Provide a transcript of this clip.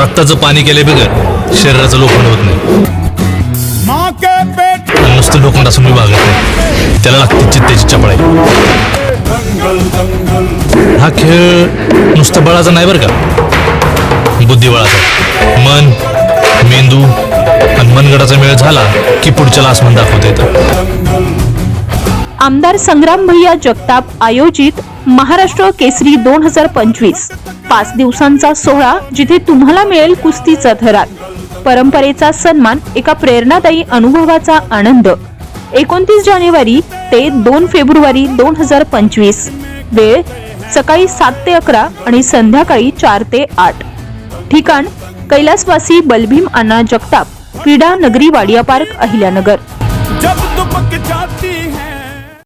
रक्ताचं पाणी केले बिगर शरीराचं लोखंड होत नाही. नुसतं लोखंड असून मी भागत नाही. त्याला लागते चित्तेची चपळाई हा खेळ नुसतं बळाचा नाही बरं का? बुद्धिबळाचा. मन मेंदू आणि मनगडाचा मेळ झाला की पुढच्याला आसमान दाखवता येतं. आमदार संग्राम भैया जगताप आयोजित महाराष्ट्र केसरी दोन हजार पंचवीस. पाच दिवसांचा सोहळा जिथे तुम्हाला मिळेल कुस्तीचा थरार परंपरेचा सन्मान एका प्रेरणादायी अनुभवाचा आनंद. एकोणतीस जानेवारी ते दोन फेब्रुवारी दोन हजार पंचवीस. वेळ सकाळी सात ते अकरा आणि संध्याकाळी चार ते आठ. ठिकाण कैलासवासी बलभीम अण्णा जगताप क्रीडा नगरी वाडिया पार्क अहिल्यानगर.